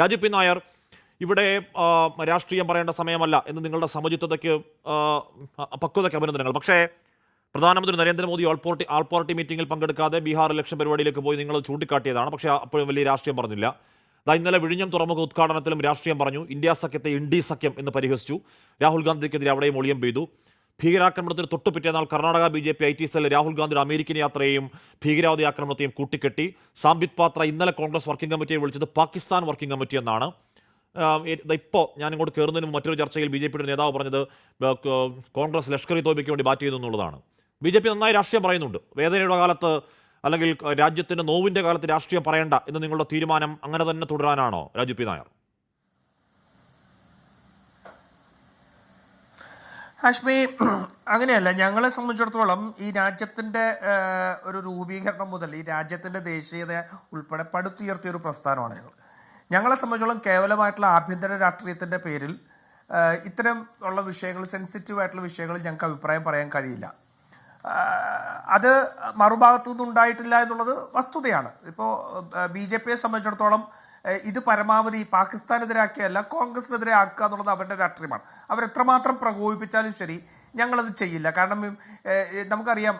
Raju P Nair ഇവിടെ രാഷ്ട്രീയം പറയേണ്ട സമയമല്ല എന്ന് നിങ്ങളുടെ സമചിത്വതയ്ക്ക് പക്വതയ്ക്ക് അഭിനന്ദനങ്ങൾ. പക്ഷേ പ്രധാനമന്ത്രി Narendra Modi all party all party മീറ്റിംഗിൽ പങ്കെടുക്കാതെ ബീഹാർ ഇലക്ഷൻ പരിപാടിയിലേക്ക് പോയി നിങ്ങൾ ചൂണ്ടിക്കാട്ടിയതാണ്. പക്ഷേ അപ്പോഴും വലിയ രാഷ്ട്രീയം പറഞ്ഞില്ല. അതാ ഇന്നലെ വിഴിഞ്ഞം തുറമുഖ ഉദ്ഘാടനത്തിലും രാഷ്ട്രീയം പറഞ്ഞു. ഇന്ത്യ സഖ്യത്തെ ഇൻഡി സഖ്യം എന്ന് പരിഹസിച്ചു. രാഹുൽ ഗാന്ധിക്കെതിരെ അവിടെയും ഒളിയം പെയ്തു. ഭീകരാക്രമണത്തിന് തൊട്ടു പിറ്റേന്നാൾ Karnataka B J P I T cell Rahul ഗാന്ധിയുടെ അമേരിക്കൻ യാത്രയെയും ഭീകരവാദി ആക്രമണത്തെയും കൂട്ടിക്കെട്ടി. സാംബിത് പാത്ര ഇന്നലെ കോൺഗ്രസ് വർക്കിംഗ് കമ്മിറ്റിയെ വിളിച്ചത് പാകിസ്ഥാൻ വർക്കിംഗ് കമ്മിറ്റി എന്നാണ്. ഇപ്പോൾ ഞാൻ ഇങ്ങോട്ട് കയറുന്നതിന് മറ്റൊരു ചർച്ചയിൽ ബി ജെ പിയുടെ നേതാവ് പറഞ്ഞത് കോൺഗ്രസ് ലഷ്കർ ഇ തോബയ്ക്ക് വേണ്ടി ബാറ്റ് ചെയ്തു ബി ജെ പി നന്നായി രാഷ്ട്രീയം പറയുന്നുണ്ട്. വേദനയുടെ കാലത്ത് അല്ലെങ്കിൽ രാജ്യത്തിന്റെ നോവിന്റെ കാലത്ത് രാഷ്ട്രീയം പറയണ്ട എന്ന് നിങ്ങളുടെ തീരുമാനം അങ്ങനെ തന്നെ തുടരാനാണോ രാജു പി നായർ? ഹാഷ്മി അങ്ങനെയല്ല ഞങ്ങളെ സംബന്ധിച്ചിടത്തോളം ഈ രാജ്യത്തിന്റെ ഒരു രൂപീകരണം മുതൽ ഈ രാജ്യത്തിന്റെ ദേശീയത ഉൾപ്പെടെ പടുത്തുയർത്തിയ ഒരു പ്രസ്ഥാനമാണ് ഞങ്ങൾ. ഞങ്ങളെ സംബന്ധിച്ചോളം കേവലമായിട്ടുള്ള ആഭ്യന്തര രാഷ്ട്രീയത്തിന്റെ പേരിൽ ഇത്തരം ഉള്ള വിഷയങ്ങൾ സെൻസിറ്റീവ് ആയിട്ടുള്ള വിഷയങ്ങളിൽ ഞങ്ങൾക്ക് അഭിപ്രായം പറയാൻ കഴിയില്ല. അത് മറുഭാഗത്തു നിന്ന് ഉണ്ടായിട്ടില്ല എന്നുള്ളത് വസ്തുതയാണ്. ഇപ്പോൾ ബി ജെ പിയെ സംബന്ധിച്ചിടത്തോളം ഇത് പരമാവധി പാകിസ്ഥാനെതിരാക്കിയല്ല കോൺഗ്രസിനെതിരെ ആക്കുക എന്നുള്ളത് അവരുടെ രാഷ്ട്രീയമാണ് അവരെത്രമാത്രം പ്രകോപിപ്പിച്ചാലും ശരി ഞങ്ങളത് ചെയ്യില്ല. കാരണം നമുക്കറിയാം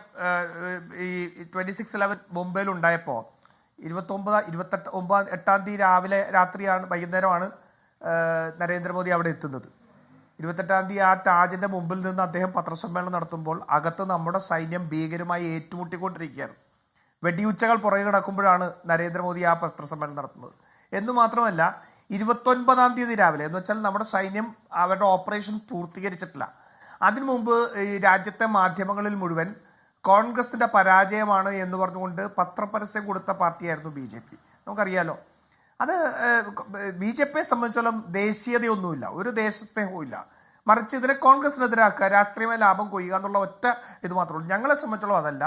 ഈ ട്വന്റി സിക്സ് ഇലവൻ മുംബൈയിൽ ഉണ്ടായപ്പോൾ ഇരുപത്തൊമ്പത് ഇരുപത്തെട്ട് ഒമ്പതാം എട്ടാം തീയതി രാവിലെ രാത്രിയാണ് വൈകുന്നേരമാണ് നരേന്ദ്രമോദി അവിടെ എത്തുന്നത്. ഇരുപത്തെട്ടാം തീയതി ആ താജിന്റെ മുമ്പിൽ നിന്ന് അദ്ദേഹം പത്രസമ്മേളനം നടത്തുമ്പോൾ അകത്ത് നമ്മുടെ സൈന്യം ഭീകരമായി ഏറ്റുമുട്ടിക്കൊണ്ടിരിക്കുകയാണ്. വെടിയുച്ചകൾ പുറകെ കിടക്കുമ്പോഴാണ് നരേന്ദ്രമോദി ആ പത്രസമ്മേളനം നടത്തുന്നത്. എന്ന് മാത്രമല്ല ഇരുപത്തൊൻപതാം തീയതി രാവിലെ എന്ന് വെച്ചാൽ നമ്മുടെ സൈന്യം അവരുടെ ഓപ്പറേഷൻ പൂർത്തീകരിച്ചിട്ടില്ല. അതിനു മുമ്പ് ഈ രാജ്യത്തെ മാധ്യമങ്ങളിൽ മുഴുവൻ കോൺഗ്രസിന്റെ പരാജയമാണ് എന്ന് പറഞ്ഞുകൊണ്ട് പത്രപരസ്യം കൊടുത്ത പാർട്ടിയായിരുന്നു ബി ജെ പി. നമുക്കറിയാലോ അത് ബി ജെ പിയെ സംബന്ധിച്ചോളം ദേശീയതയൊന്നുമില്ല ഒരു ദേശസ്നേഹവും ഇല്ല മറിച്ച് ഇതിനെ കോൺഗ്രസിനെതിരാക്കുക രാഷ്ട്രീയമായ ലാഭം കൊയ്യുക എന്നുള്ള ഒറ്റ ഇത് മാത്രമേ ഉള്ളൂ. ഞങ്ങളെ സംബന്ധിച്ചോളം അതല്ല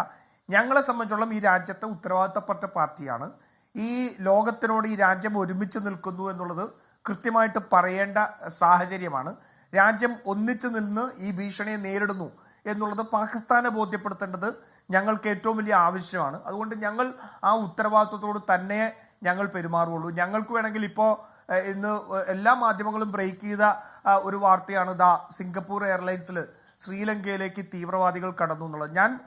ഞങ്ങളെ സംബന്ധിച്ചോളം ഈ രാജ്യത്തെ ഉത്തരവാദിത്തപ്പെട്ട പാർട്ടിയാണ്. ഈ ലോകത്തിനോട് ഈ രാജ്യം ഒരുമിച്ച് നിൽക്കുന്നു എന്നുള്ളത് കൃത്യമായിട്ട് പറയേണ്ട സാഹചര്യമാണ്. രാജ്യം ഒന്നിച്ചു നിന്ന് ഈ ഭീഷണിയെ നേരിടുന്നു എന്നുള്ളത് പാകിസ്ഥാനെ ബോധ്യപ്പെടുത്തേണ്ടത് ഞങ്ങൾക്ക് ഏറ്റവും വലിയ ആവശ്യമാണ്. അതുകൊണ്ട് ഞങ്ങൾ ആ ഉത്തരവാദിത്വത്തോട് തന്നെ ഞങ്ങൾ പെരുമാറുള്ളൂ ഞങ്ങൾക്ക് വേണമെങ്കിൽ ഇപ്പോൾ ഇന്ന് എല്ലാ മാധ്യമങ്ങളും ബ്രേക്ക് ചെയ്ത ഒരു വാർത്തയാണ് ദാ സിംഗപ്പൂർ എയർലൈൻസിൽ ശ്രീലങ്കയിലേക്ക് തീവ്രവാദികൾ കടന്നു എന്നുള്ളത്. ഞാൻ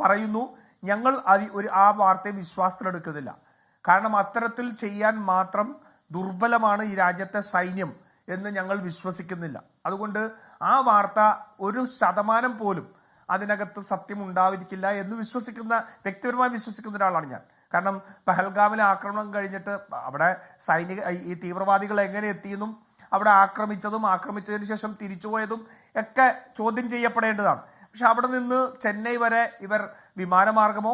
പറയുന്നു ഞങ്ങൾ ഒരു ആ വാർത്തയെ വിശ്വാസത്തിലെടുക്കുന്നില്ല. കാരണം അത്തരത്തിൽ ചെയ്യാൻ മാത്രം ദുർബലമാണ് ഈ രാജ്യത്തെ സൈന്യം എന്ന് ഞങ്ങൾ വിശ്വസിക്കുന്നില്ല. അതുകൊണ്ട് ആ വാർത്ത ഒരു ശതമാനം പോലും അതിനകത്ത് സത്യം ഉണ്ടാവിരിക്കില്ല എന്ന് വിശ്വസിക്കുന്ന വ്യക്തിപരമായി വിശ്വസിക്കുന്ന ഒരാളാണ് ഞാൻ. കാരണം പഹൽഗാമിലെ ആക്രമണം കഴിഞ്ഞിട്ട് അവിടെ സൈനിക ഈ തീവ്രവാദികൾ എങ്ങനെ എത്തിയെന്നും അവിടെ ആക്രമിച്ചതും ആക്രമിച്ചതിന് ശേഷം തിരിച്ചുപോയതും ഒക്കെ ചോദ്യം ചെയ്യപ്പെടേണ്ടതാണ്. പക്ഷെ അവിടെ നിന്ന് ചെന്നൈ വരെ ഇവർ വിമാനമാർഗമോ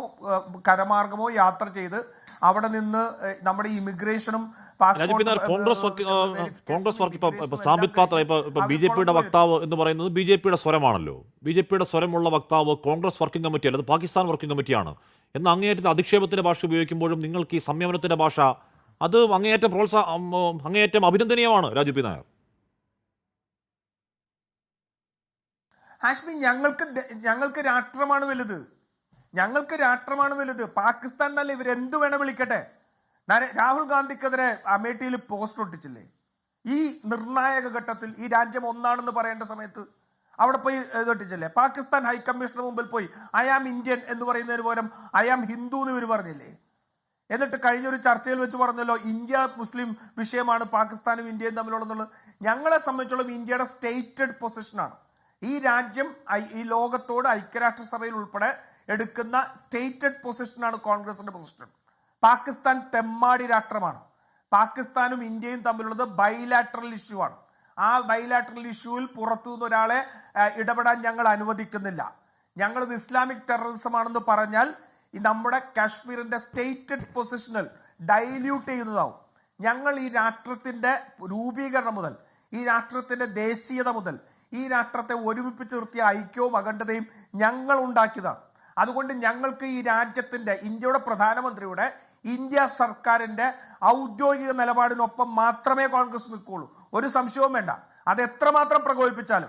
കരമാർഗമോ യാത്ര ചെയ്ത് അവിടെ നിന്ന് നമ്മുടെ ഇമിഗ്രേഷനും കോൺഗ്രസ് കോൺഗ്രസ് വർക്ക് ഇപ്പൊ ഇപ്പൊ പാത്ര ഇപ്പൊ ഇപ്പൊ ബി ജെ പിയുടെ വക്താവ് എന്ന് പറയുന്നത് ബി ജെ പിയുടെ സ്വരമാണല്ലോ. ബി ജെ പിയുടെ സ്വരമുള്ള വക്താവ് കോൺഗ്രസ് വർക്കിംഗ് കമ്മിറ്റി അല്ല അത് പാകിസ്ഥാൻ വർക്കിംഗ് കമ്മിറ്റിയാണ്. എന്ന് അങ്ങേയറ്റത്തെ അധിക്ഷേപത്തിന്റെ ഭാഷ ഉപയോഗിക്കുമ്പോഴും നിങ്ങൾക്ക് ഈ സംയമനത്തിന്റെ ഭാഷ അത് അങ്ങേയറ്റം പ്രോത്സാഹ അങ്ങേയറ്റം അഭിനന്ദനീയമാണ് രാജു പി നായർ. ഹാഷ്മി ഞങ്ങൾക്ക് ഞങ്ങൾക്ക് രാഷ്ട്രമാണ് വലുത്. ഞങ്ങൾക്ക് രാഷ്ട്രമാണ് വലുത്. പാകിസ്ഥാൻ എന്നല്ല ഇവരെന്തു വേണ വിളിക്കട്ടെ. രാഹുൽ ഗാന്ധിക്കെതിരെ അമേഠിയിൽ പോസ്റ്റ് ഒട്ടിച്ചില്ലേ? ഈ നിർണായക ഘട്ടത്തിൽ ഈ രാജ്യം ഒന്നാണെന്ന് പറയേണ്ട സമയത്ത് അവിടെ പോയി ഒട്ടിച്ചില്ലേ പാകിസ്ഥാൻ ഹൈക്കമ്മീഷണർ മുമ്പിൽ പോയി ഐ ആം ഇന്ത്യൻ എന്ന് പറയുന്നതിന് പകരം ഐ ആം ഹിന്ദു എന്ന് ഇവർ പറഞ്ഞില്ലേ? എന്നിട്ട് കഴിഞ്ഞൊരു ചർച്ചയിൽ വെച്ച് പറഞ്ഞല്ലോ ഇന്ത്യ മുസ്ലിം വിഷയമാണ് പാകിസ്ഥാനും ഇന്ത്യയും തമ്മിലുള്ളതെന്നുള്ളത്. ഞങ്ങളെ സംബന്ധിച്ചോളം ഇന്ത്യയുടെ സ്റ്റേറ്റഡ് പൊസിഷനാണ് ഈ രാജ്യം ഈ ലോകത്തോട് ഐക്യരാഷ്ട്രസഭയിൽ ഉൾപ്പെടെ എടുക്കുന്ന സ്റ്റേറ്റഡ് പൊസിഷനാണ് കോൺഗ്രസിന്റെ പൊസിഷൻ. പാകിസ്ഥാൻ തെമ്മാടി രാഷ്ട്രമാണ്. പാകിസ്ഥാനും ഇന്ത്യയും തമ്മിലുള്ളത് ബൈലാറ്ററൽ ഇഷ്യൂ ആണ്. ആ ബൈലാറ്ററൽ ഇഷ്യൂവിൽ പുറത്തുനിന്ന് ഒരാളെ ഇടപെടാൻ ഞങ്ങൾ അനുവദിക്കുന്നില്ല. ഞങ്ങളിത് ഇസ്ലാമിക് ടെററിസം ആണെന്ന് പറഞ്ഞാൽ നമ്മുടെ കാശ്മീരിന്റെ സ്റ്റേറ്റഡ് പൊസിഷനിൽ ഡൈല്യൂട്ട് ചെയ്യുന്നതാവും. ഞങ്ങൾ ഈ രാഷ്ട്രത്തിന്റെ രൂപീകരണം മുതൽ ഈ രാഷ്ട്രത്തിന്റെ ദേശീയത മുതൽ ഈ രാഷ്ട്രത്തെ ഒരുമിപ്പിച്ച് നിർത്തിയ ഐക്യവും അഖണ്ഡതയും ഞങ്ങൾ ഉണ്ടാക്കിയതാണ്. അതുകൊണ്ട് ഞങ്ങൾക്ക് ഈ രാജ്യത്തിന്റെ ഇന്ത്യയുടെ പ്രധാനമന്ത്രിയുടെ ഇന്ത്യ സർക്കാരിന്റെ ഔദ്യോഗിക നിലപാടിനൊപ്പം മാത്രമേ കോൺഗ്രസ് നിൽക്കുകയുള്ളൂ ഒരു സംശയവും വേണ്ട. അത് എത്രമാത്രം പ്രകോപിപ്പിച്ചാലും.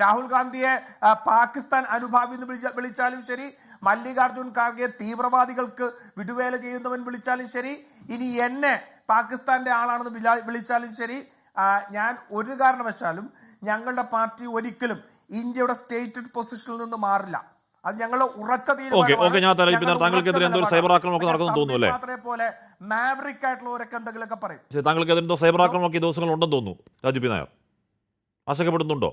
രാഹുൽ ഗാന്ധിയെ പാകിസ്ഥാൻ അനുഭാവി എന്ന് വിളിച്ച- വിളിച്ചാലും ശരി. മല്ലികാർജുൻ ഖാർഗെ തീവ്രവാദികൾക്ക് വിടുവേല ചെയ്യുന്നവൻ വിളിച്ചാലും ശരി. ഇനി എന്നെ പാകിസ്ഥാന്റെ ആളാണെന്ന് വിള- വിളിച്ചാലും ശരി. ഞാൻ ഒരു കാരണവശാലും ഞങ്ങളുടെ പാർട്ടി ഒരിക്കലും ഇന്ത്യയുടെ സ്റ്റേറ്റഡ് പൊസിഷനിൽ നിന്ന് മാറില്ല. അത് ഞങ്ങൾ ഉറച്ച പോലെ മാവറിക് ആയിട്ടുള്ളവരൊക്കെ എന്തെങ്കിലുമൊക്കെ പറയും. താങ്കൾക്ക് സൈബർ ആക്രമണമൊക്കെ ഈ ദിവസങ്ങൾ ഉണ്ടെന്ന് തോന്നുന്നു രാജു പി നായർ. ആശങ്കപ്പെടുന്നുണ്ടോ?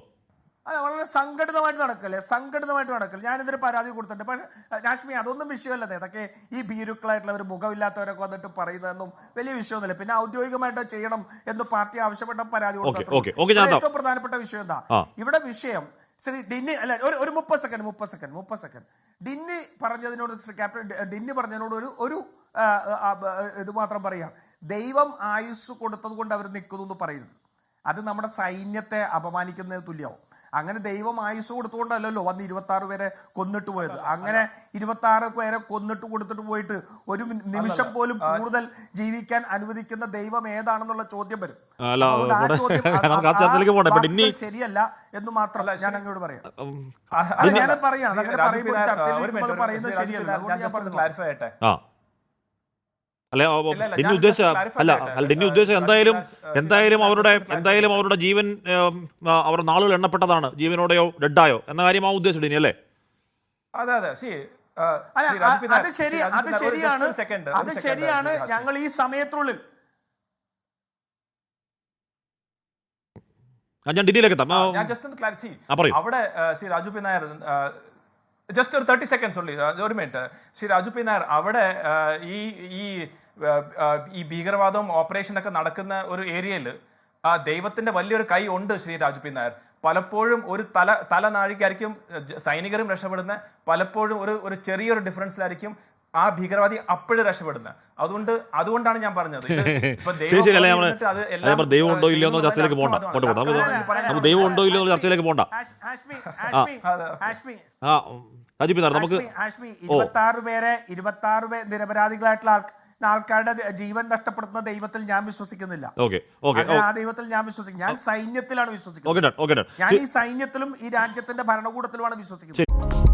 അല്ല വളരെ സംഘടിതമായിട്ട് നടക്കല്ലേ? സംഘടിതമായിട്ട് നടക്കല്ലേ? ഞാനിതിന് പരാതി കൊടുത്തിട്ടുണ്ട്. പക്ഷേ രാഷ്മി അതൊന്നും വിഷയമല്ല ഇതൊക്കെ ഈ ഭീരുക്കളായിട്ടുള്ളവർ മുഖമില്ലാത്തവരൊക്കെ വന്നിട്ട് പറയുന്നതെന്നും വലിയ വിഷയമൊന്നുമില്ല. പിന്നെ ഔദ്യോഗികമായിട്ട് ചെയ്യണം എന്ന് പാർട്ടി ആവശ്യപ്പെട്ട പരാതി കൊടുത്തിട്ടുണ്ട്. ഏറ്റവും പ്രധാനപ്പെട്ട വിഷയം എന്താ? ഇവിടെ വിഷയം ശ്രീ ഡിന്നി അല്ല ഒരു ഒരു മുപ്പത് സെക്കൻഡ് മുപ്പത് സെക്കൻഡ് മുപ്പത് സെക്കൻഡ്. ഡിന്നി പറഞ്ഞതിനോട് ശ്രീ ക്യാപ്റ്റൻ ഡിന്നി പറഞ്ഞതിനോട് ഒരു ഒരു ഇത് മാത്രം പറയാം. ദൈവം ആയുസ് കൊടുത്തത് കൊണ്ട് അവർ നിൽക്കുന്നു എന്ന് പറയരുത്. അത് നമ്മുടെ സൈന്യത്തെ അപമാനിക്കുന്നതിന് തുല്യമാവും അങ്ങനെ ദൈവം ആയുസ് കൊടുത്തുകൊണ്ടല്ലല്ലോ വന്ന് ഇരുപത്തി ആറ് പേരെ കൊന്നിട്ട് പോയത്. അങ്ങനെ ഇരുപത്തി ആറ് പേരെ കൊന്നിട്ട് കൊടുത്തിട്ട് പോയിട്ട് ഒരു നിമിഷം പോലും കൂടുതൽ ജീവിക്കാൻ അനുവദിക്കുന്ന ദൈവം ഏതാണെന്നുള്ള ചോദ്യം വരും. ശരിയല്ല എന്ന് മാത്രമല്ല ഞാൻ അങ്ങോട്ട് പറയാം. ഞാൻ പറയാം. അങ്ങനെ പറയുമ്പോൾ ചർച്ചയിൽ പറയുന്നത് ശരിയല്ല. അതുകൊണ്ട് ഞാൻ പറഞ്ഞു ക്ലാരിഫൈ ചെയ്യട്ടെ. അല്ലെ? ഡിന്നി ഞാൻ ഉദ്ദേശിച്ച അല്ല അല്ല ഡിന്നി ഉദ്ദേശം ഉദ്ദേശിച്ച എന്തായാലും എന്തായാലും അവരുടെ എന്തായാലും അവരുടെ ജീവൻ അവർ അവരുടെ നാളുകൾ എണ്ണപ്പെട്ടതാണ്. ജീവനോടെയോ ഡെഡായോ? എന്ന കാര്യം ആ ഉദ്ദേശം ഇനി അല്ലേ? അതെ ശരി അത് ശരിയാണ്. അത് ശരിയാണ്. ഞങ്ങൾ ഈ സമയത്തുള്ളിൽ ഞാൻ ഡിന്നിയിലേക്ക് എത്താം. ഞാൻ ജസ്റ്റ് ഒന്ന് ക്ലാരിഫൈ ആ, പറയൂ. അവിടെ ശ്രീ രാജു പി നായർ ജസ്റ്റ് ഒരു തേർട്ടി സെക്കൻഡ്സ് ഉള്ളു. ഒരു മിനിറ്റ് ശ്രീ രാജു പി നായർ അവിടെ ഈ ഈ ഈ ഭീകരവാദവും ഓപ്പറേഷനൊക്കെ നടക്കുന്ന ഒരു ഏരിയയിൽ ആ ദൈവത്തിന്റെ വലിയൊരു കൈ ഉണ്ട് ശ്രീ രാജു പി നായർ. പലപ്പോഴും ഒരു തല തല നാഴികായിരിക്കും ജ- സൈനികരും രക്ഷപ്പെടുന്ന പലപ്പോഴും ഒരു ഒരു ചെറിയൊരു ഡിഫറൻസിലായിരിക്കും ആ ഭീകരവാദി അപ്പോഴും രക്ഷപ്പെടുന്നത് അതുകൊണ്ട് അതുകൊണ്ടാണ് ഞാൻ പറഞ്ഞത്. ദൈവം ഉണ്ടോ ഇല്ലയോ എന്ന ചർച്ചയിലേക്ക് പോകണ്ട ദൈവം ഉണ്ടോ ഇല്ലയോ എന്ന ചർച്ചയിലേക്ക് പോകണ്ട നമുക്ക് ആഷ്മി, ഇരുപത്തി ആറ് പേരെ ഇരുപത്തി ആറ് പേര് നിരപരാധികളായിട്ടുള്ള ആൾ- ആൾക്കാരുടെ ജീവൻ നഷ്ടപ്പെടുത്തുന്ന ദൈവത്തിൽ ഞാൻ വിശ്വസിക്കുന്നില്ല. ആ ദൈവത്തിൽ ഞാൻ വിശ്വസിക്കും ഞാൻ സൈന്യത്തിലാണ് വിശ്വസിക്കുന്നത്. ഞാൻ ഈ സൈന്യത്തിലും ഈ രാജ്യത്തിന്റെ ഭരണകൂടത്തിലുമാണ് വിശ്വസിക്കുന്നത്.